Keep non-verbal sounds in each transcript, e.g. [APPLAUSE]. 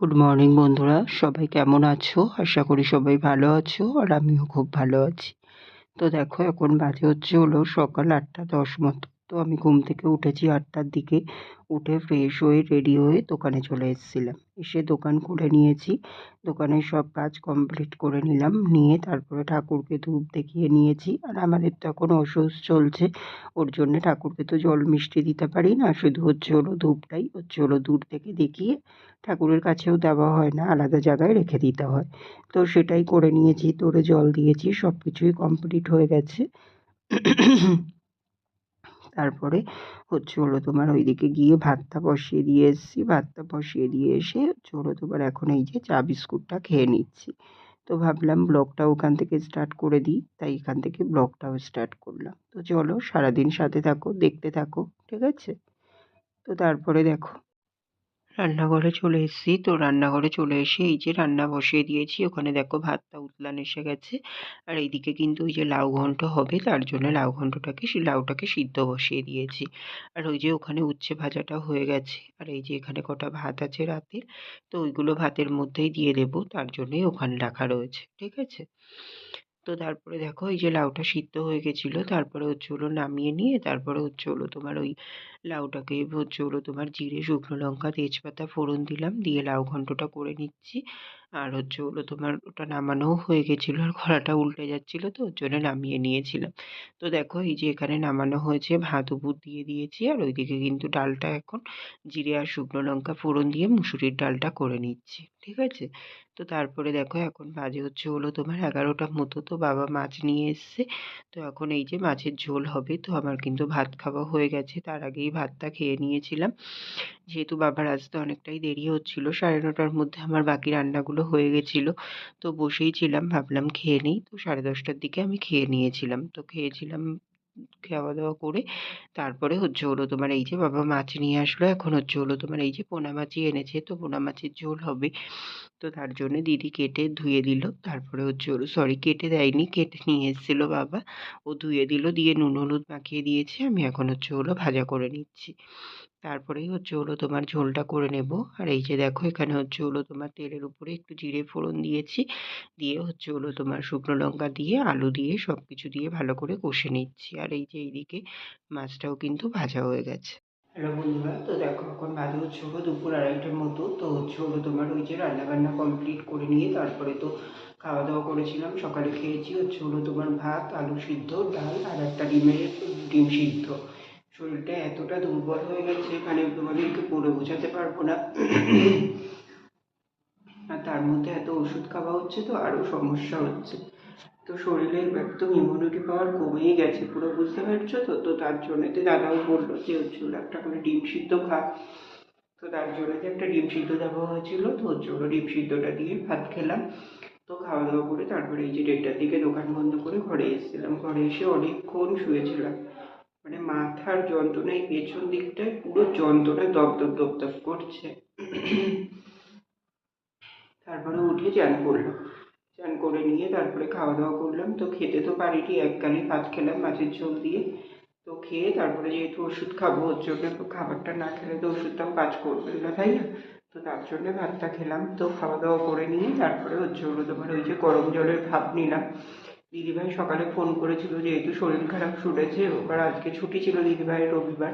Good morning বন্ধুরা। সবাই কেমন আছো? আশা করি সবাই ভালো আছো আর আমিও খুব ভালো আছি। তো দেখো, এখন বাজে হচ্ছে হলো সকাল আটটা দশ মতো। তো আমি ঘুম থেকে উঠেছি আটটার দিকে। উঠে ফ্রেশ হয়ে রেডি হয়ে দোকানে চলে এসেছিলাম। এসে দোকান খুলে নিয়েছি। দোকানের সব কাজ কমপ্লিট করে নিলাম। নিয়ে তারপরে ঠাকুরকে ধূপ দেখিয়ে নিয়েছি। আর আমাদের তো এখন অসুস চলছে। ওর জন্যে ঠাকুরকে তো জল মিষ্টি দিতে পারি না। শুধু হচ্ছে হলো ধূপটাই। হচ্ছে হলো দূর থেকে দেখিয়ে ঠাকুরের কাছেও দেওয়া হয় না। আলাদা জায়গায় রেখে দিতে হয়। তো সেটাই করে নিয়েছি। তোরে জল দিয়েছি। সব কিছুই কমপ্লিট হয়ে গেছে। তারপরে হচ্ছে হলো তোমার ওইদিকে গিয়ে ভাতটা বসিয়ে দিয়ে এসেছি। ভাতটা বসিয়ে দিয়ে এসে হচ্ছে হলো তোমার এখন এই যে চা বিস্কুটটা খেয়ে নিচ্ছি। তো ভাবলাম ব্লগটা ওখান থেকে স্টার্ট করে দিই, তাই এখান থেকে ব্লগটাও স্টার্ট করলাম। তো চলো সারাদিন সাথে থাকো, দেখতে থাকো, ঠিক আছে? তো তারপরে দেখো রান্নাঘরে চলে এসেছি। তো রান্নাঘরে চলে এসে এই যে রান্না বসিয়ে দিয়েছি, ওখানে দেখো ভাতটা উতলান এসে গেছে। আর এইদিকে কিন্তু ওই যে লাউ ঘন্ট হবে, তার জন্য লাউ ঘন্টটাকে লাউটাকে সিদ্ধ বসিয়ে দিয়েছি। আর ওই যে ওখানে উচ্ছে ভাজাটা হয়ে গেছে। আর এই যে এখানে কটা ভাত আছে রাতের, তো ওইগুলো ভাতের মধ্যেই দিয়ে দেবো, তার জন্যই ওখানে রাখা রয়েছে, ঠিক আছে? তো তারপরে দেখো এই যে লাউটা সিদ্ধ হয়ে গেছিল, তারপরে হচ্ছে হলো নামিয়ে নিয়ে, তারপরে হচ্ছে হলো তোমার ওই লাউটাকে হচ্ছে হলো। তোমার জিরে, শুকনো লঙ্কা, তেজপাতা, ফোড়ন দিলাম। দিয়ে লাউ ঘন্টটা করে নিচ্ছি। আর হচ্ছে হলো তোমার ওটা নামানোও হয়ে গেছিল আর কড়াটা উল্টে যাচ্ছিল তো, ওর জন্য নামিয়ে নিয়েছিলাম। তো দেখো এই যে এখানে নামানো হয়েছে, ভাত উপর দিয়ে দিয়েছি। আর ওইদিকে কিন্তু ডালটা এখন জিরে আর শুকনো লঙ্কা, ফোড়ন দিয়ে মুসুরির ডালটা করে নিচ্ছি। ঠিক আছে? তো তারপরে দেখো এখন বাজে হচ্ছে হলো তোমার এগারোটার মতো তো বাবা মাছ নিয়ে এসছে। তো এখন এই যে মাছের ঝোল হবে তো আমার কিন্তু ভাত খাওয়া হয়ে গেছে। তার আগেই ভাতটা খেয়ে নিয়েছিলাম। যেহেতু বাবার আসতে অনেকটাই দেরি হচ্ছিল, সাড়ে নটার মধ্যে আমার বাকি রান্নাগুলো হয়ে গেছিল। তো বসেই ছিলাম, ভাবলাম খেয়ে নিই। তো সাড়ে দশটার দিকে আমি খেয়ে নিয়েছিলাম। তো খেয়েছিলাম খাওয়া দাওয়া করে, তারপরে হচ্ছে হলো তোমার এই যে বাবা মাছ নিয়ে আসলো, এখন হচ্ছে হলো তোমার এই যে পোনা মাছই এনেছে, তো পোনা মাছের ঝোল হবে। তো তার জন্য দিদি কেটে ধুয়ে দিল, তারপরে হচ্ছে হলো সরি কেটে দেয়নি, কেটে নিয়ে এসেছিল বাবা। ও ধুয়ে দিল, দিয়ে নুন হলুদ মাখিয়ে দিয়েছে, আমি এখন হচ্ছে হলো ভাজা করে নিচ্ছি। তারপরেই হচ্ছে হলো তোমার ঝোলটা করে নেব। আর এই যে দেখো, এখানে হচ্ছে হলো তোমার তেলের উপরে একটু জিরে ফোড়ন দিয়েছি। দিয়ে হচ্ছে হলো তোমার শুকনো লঙ্কা দিয়ে, আলু দিয়ে সব কিছু দিয়ে ভালো করে কষে নিচ্ছি। আর এই যে এইদিকে মাছটাও কিন্তু ভাজা হয়ে গেছে। হ্যালো বন্ধুরা, তো দেখো, এখন বাজে হচ্ছে হলো দুপুর আড়াইটার মতো। তো হচ্ছে হলো তোমার ওই যে রান্নাবান্না কমপ্লিট করে নিয়ে তারপরে তো খাওয়া দাওয়া করেছিলাম। সকালে খেয়েছি হচ্ছে হলো তোমার ভাত, আলু সিদ্ধ, ডাল আর একটা ডিমের, ডিম সিদ্ধ। শরীরটা এতটা দুর্বল হয়ে গেছে মানে তোমাদেরকে বলে বোঝাতে পারব না। আর তার মধ্যে এত ওষুধ খাওয়া হচ্ছে তো আরও সমস্যা হচ্ছে। তো শরীরের একদম ইমিউনিটি পাওয়ার কমেই গেছে, পুরো বুঝতে পারছ তো? তো তার জন্যতে দাদাও বলল যে হচ্ছে একটা করে ডিম সিদ্ধ খা। তো তার জন্য যে একটা ডিম সিদ্ধ দেওয়া হয়েছিল, তো ওর জন্য ডিম সিদ্ধটা দিয়ে ভাত খেলাম। তো খাওয়া দাওয়া করে তারপরে এই যে দেড়টার দিকে দোকান বন্ধ করে ঘরে এসেছিলাম। ঘরে এসে অনেকক্ষণ শুয়েছিলাম। মানে মাথার যন্ত্রণায় পেছন দিকটায় পুরো যন্ত্রণায় দপ দপ দপ দপ করছে। তারপরে উঠে চান করল। চান করে নিয়ে তারপরে খাওয়া দাওয়া করলাম। তো খেতে তো পারিনি এক গালি ভাত খেলাম মাছের ঝোল দিয়ে। তো খেয়ে তারপরে যেহেতু ওষুধ খাব, ওর জন্য খাবারটা না খেলে তো ওষুধটাও কাজ করবে না, তাই না? তো তার জন্যে ভাতটা খেলাম। তো খাওয়া দাওয়া করে নিয়ে তারপরে হচ্ছে হলো তোমার ওই যে গরম জলের ভাপ নিলাম। দিদিভাই সকালে ফোন করেছিল যেহেতু শরীর খারাপ শুনেছে ওবার আজকে ছুটি ছিল দিদিভাইয়ের রবিবার,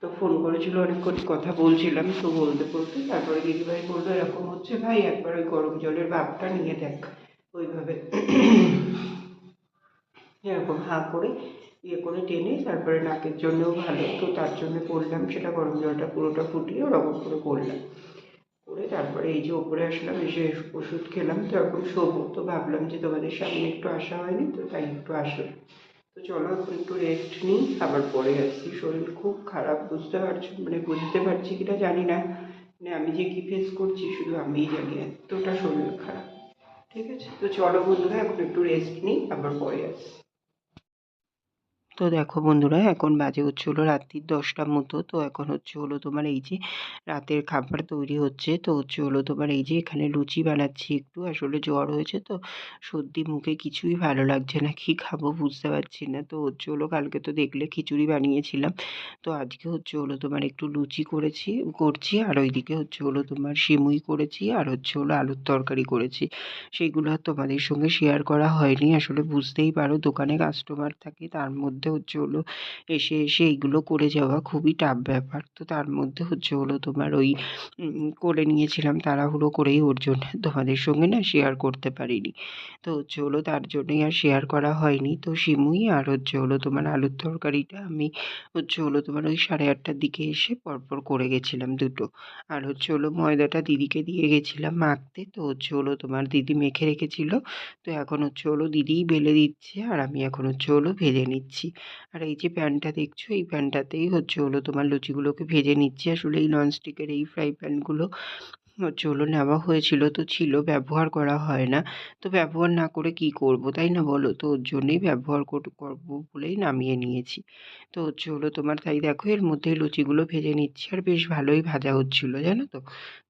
তো ফোন করেছিল অনেকক্ষণ কথা বলছিলাম তো বলতে বলতে, তারপরে দিদিভাই বলল, এরকম হচ্ছে ভাই, একবার ওই গরম জলের ভাপটা নিয়ে দেখ। ওইভাবে এরকম হাঁ করে ইয়ে করে টেনে তারপরে নাকের জন্যও ভালো, তো তার জন্য করলাম সেটা গরম জলটা পুরোটা ফুটিয়ে ওরকম করে করলাম। করে তারপরে এই যে ওপরে আসলাম এসে ওষুধ খেলাম, তো এখন শোবো। তো ভাবলাম যে তোমাদের সামনে একটু আসা হয়নি, তো তাই একটু আসলাম। তো চলো এখন একটু রেস্ট নিই, আবার পরে আসছি। শরীর খুব খারাপ, বুঝতে পারছ? মানে বুঝতে পারছি কিনা জানি না। মানে আমি যে কী ফেস করছি, শুধু আমিই জানি, এতটা শরীর খারাপ। ঠিক আছে? তো চলো বন্ধুরা, এখন একটু রেস্ট নিই, আবার পরে আসছি। তো দেখো বন্ধুরা, এখন বাজে হচ্ছে হলো রাত্রির দশটার মতো। তো এখন হচ্ছে হলো তোমার এই যে রাতের খাবার তৈরি হচ্ছে, তো হচ্ছে হলো তোমার এই যে এখানে লুচি বানাচ্ছি একটু। আসলে জ্বর হয়েছে তো সর্দি মুখে কিছুই ভালো লাগছে না, কি খাব বুঝতে পারছি না। তো হচ্ছে হলো কালকে তো দেখলে খিচুড়ি বানিয়েছিলাম। তো আজকে হচ্ছে হলো তোমার একটু লুচি করেছি, করছি আর ওইদিকে হচ্ছে হলো তোমার সিমুই করেছি আর হচ্ছে হলো আলুর তরকারি করেছি। সেইগুলো আর তোমাদের সঙ্গে শেয়ার করা হয়নি, আসলে বুঝতেই পারো দোকানে কাস্টমার থাকে, তার মধ্যে হচ্ছে হলো এসে এসে এইগুলো করে যাওয়া খুবই টাফ ব্যাপার। তো তার মধ্যে হচ্ছে হলো তোমার ওই করে নিয়েছিলাম তাড়াহুড়ো করেই ওর জন্য। [LAUGHS] তোমাদের সঙ্গে না শেয়ার করতে পারিনি। তো হচ্ছে হলো তার জন্যই আর শেয়ার করা হয়নি। তো সিমুই আর হচ্ছে হলো তোমার আলুর তরকারিটা আমি হচ্ছে হলো তোমার ওই সাড়ে আটটার দিকে এসে পরপর করে গেছিলাম দুটো। আর হচ্ছে হলো ময়দাটা দিদিকে দিয়ে গেছিলাম মাখতে তো হচ্ছে হলো তোমার দিদি মেখে রেখেছিল। তো এখন হচ্ছে হলো দিদিই বেলে দিচ্ছে আর আমি এখন হচ্ছে হলো ভেজে নিচ্ছি। আর এই যে প্যানটা দেখছ, এই প্যানটাতেই হচ্ছে হলো তোমার লুচিগুলোকে ভেজে নিচ্ছি। আসলে এই ননস্টিকের এই ফ্রাই প্যানগুলো হলো নেওয়া হয়েছিল তো ছিল, ব্যবহার করা হয় না। তো ব্যবহার না করে কি করব, তাই না বলো? তো ওর জন্যেই ব্যবহার করব বলেই নামিয়ে নিয়েছি। তো হচ্ছে হলো তোমার, তাই দেখো এর মধ্যে লুচিগুলো ভেজে নিচ্ছি আর বেশ ভালোই ভাজা হচ্ছিল, জানো তো?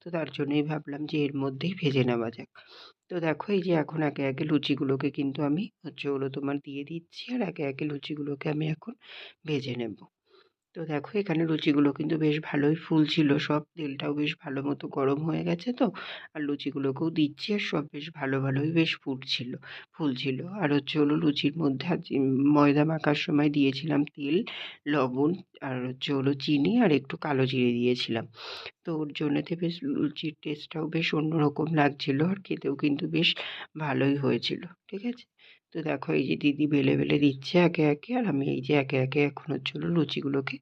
তো তার জন্যই ভাবলাম যে এর মধ্যেই ভেজে নেওয়া যাক। তো দেখো এই যে এখন একে একে লুচিগুলোকে কিন্তু আমি হচ্ছে হলো তোমার দিয়ে দিচ্ছি আর একে একে লুচিগুলোকে আমি এখন ভেজে নেব। তো দেখো, এখানে লুচিগুলো কিন্তু বেশ ভালোই ফুলছিল। সব তেলটাও বেশ ভালো মতো গরম হয়ে গেছে তো। আর লুচিগুলোকেও দিচ্ছি আর সব বেশ ভালো ভালোই বেশ ফুটছিল, ফুলছিল। আর হচ্ছে হলো লুচির মধ্যে ময়দা মাখার সময় দিয়েছিলাম তেল, লবণ আর হচ্ছে হলো চিনি আর একটু কালো জিরে দিয়েছিলাম। তো ওর জন্যতে বেশ লুচির টেস্টটাও বেশ অন্যরকম লাগছিল আর খেতেও কিন্তু বেশ ভালোই হয়েছিল, ঠিক আছে? তো দেখো এই যে দিদি বেলে বেলে দিচ্ছে একে একে, আর আমি এই যে একে একে এখন হচ্ছে হলো লুচিগুলোকে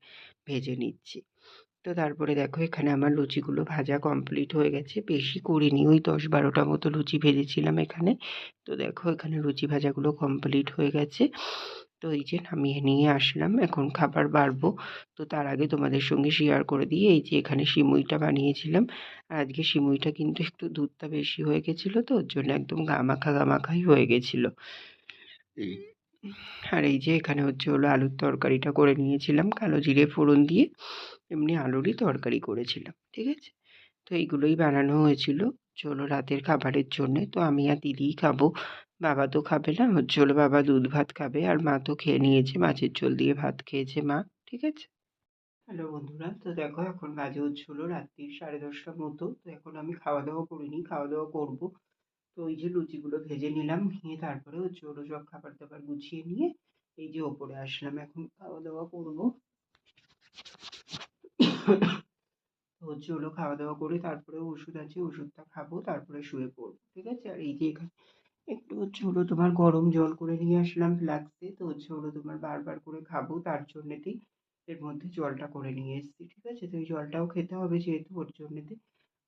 ভেজে নিচ্ছি। তো তারপরে দেখো এখানে আমার লুচিগুলো ভাজা কমপ্লিট হয়ে গেছে, বেশি করিনি, ওই দশ বারোটা মতো লুচি ভেজেছিলাম এখানে। তো দেখো এখানে লুচি ভাজাগুলো কমপ্লিট হয়ে গেছে। তো এই যে নামিয়ে নিয়ে আসলাম, এখন খাবার বাড়বো। তো তার আগে তোমাদের সঙ্গে শেয়ার করে দিয়ে এই যে এখানে সিমুইটা বানিয়েছিলাম। আর আজকে সিমুইটা কিন্তু একটু দুধটা বেশি হয়ে গেছিল তো, ওর জন্য একদম গামাখা গামাখাই হয়ে গেছিল। আর এই যে এখানে হচ্ছে হলো আলুর তরকারিটা করে নিয়েছিলাম কালো জিরে ফোড়ন দিয়ে এমনি আলুরই তরকারি করেছিলাম ঠিক আছে? তো এইগুলোই বানানো হয়েছিল চলো রাতের খাবারের জন্যে। তো আমি আর দিদিই খাব বাবা তো খাবে না হচ্ছে হলো বাবা দুধ ভাত খাবে আর মা তো খেয়ে নিয়েছে মাছের ঝোল দিয়ে ভাত খেয়েছে মা ঠিক আছে? হ্যালো বন্ধুরা তো দেখো এখন বাজে হচ্ছে হলো রাত্রির সাড়ে দশটার মতো তো এখন আমি খাওয়া দাওয়া করিনি খাওয়া দাওয়া করব। তো ওই যে লুচিগুলো ভেজে নিলাম, নিয়ে তারপরে ওগুলো সব খাবার দাবার গুছিয়ে নিয়ে এই যে ওপরে আসলাম। এখন খাওয়া দাওয়া করব। হচ্ছে হলো খাওয়া দাওয়া করে তারপরে ওষুধ আছে, ওষুধটা খাব, তারপরে শুয়ে পড়ব, ঠিক আছে? আর এই যে এখানে একটু হচ্ছে হলো তোমার গরম জল করে নিয়ে আসলাম ফ্লাক্সে, তো হচ্ছে হলো তোমার বারবার করে খাব, তার জন্যেতেই এর মধ্যে জলটা করে নিয়ে এসেছি, ঠিক আছে? তো এই জলটাও খেতে হবে যেহেতু, ওর জন্যেতে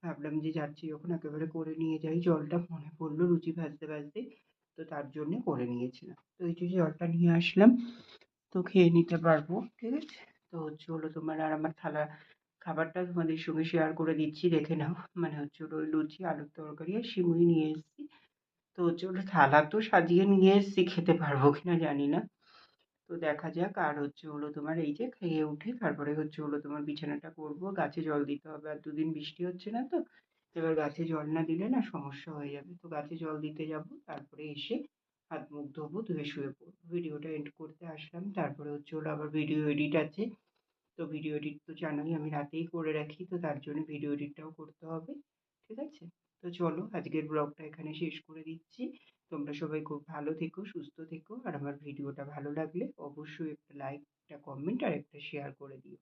ভাবলাম যে যাচ্ছি যখন, একেবারে করে নিয়ে যাই। জলটা মনে পড়ল লুচি ভাজতে ভাজতে। তো তার জন্যে করে নিয়েছিলাম। তো এই যে জলটা নিয়ে আসলাম, তো খেয়ে নিতে পারব, ঠিক আছে? তো হচ্ছে হলো তোমার আর আমার থালা খাবারটা তোমাদের সঙ্গে শেয়ার করে দিচ্ছি, দেখে নাও। মানে হচ্ছে হলো লুচি, আলুর তরকারি আর সিমুই নিয়ে এসেছি। তো হচ্ছে ওটা থালা তো সাজিয়ে নিয়ে এসেছি, খেতে পারব কিনা জানি না। তো দেখা যাক। আর হচ্ছে হলো তোমার এই যে খেয়ে উঠে তারপরে হচ্ছে হলো তোমার বিছানাটা করব। গাছে জল দিতে হবে। আর দুদিন বৃষ্টি হচ্ছে না তো? এবার গাছে জল না দিলে না সমস্যা হয়ে যাবে। তো গাছে জল দিতে যাব। তারপরে এসে হাত মুখ ধোবো, ধুয়ে শুয়ে পড়ব। ভিডিওটা এন্ড করতে আসলাম। তারপরে হচ্ছে হলো আবার ভিডিও এডিট আছে। তো ভিডিও এডিট তো জানোই আমি রাতেই করে রাখি। তো তার জন্য ভিডিও এডিটটাও করতে হবে। ঠিক আছে? তো চলো আজকের ব্লগটা এখানে শেষ করে দিচ্ছি। তোমরা সবাই খুব ভালো থেকো, সুস্থ থেকো। আর আমার ভিডিওটা ভালো লাগলে অবশ্যই একটা লাইক একটা কমেন্ট আর একটা শেয়ার করে দিও।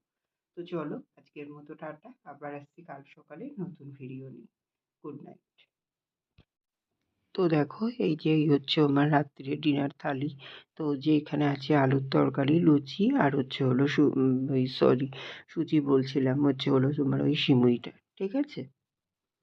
তো চলো, আজকের মতো টাটা। আবার আসছি কাল সকালে নতুন ভিডিও নিয়ে। গুড নাইট তো দেখো, এই যে এই হচ্ছে আমার রাত্রে ডিনার থালি। তো যে এখানে আছে আলুর তরকারি, লুচি আর হচ্ছে হলো ওই সরি সুজি বলছিলাম, হচ্ছে হলো তোমার ওই সিমুইটা। ঠিক আছে?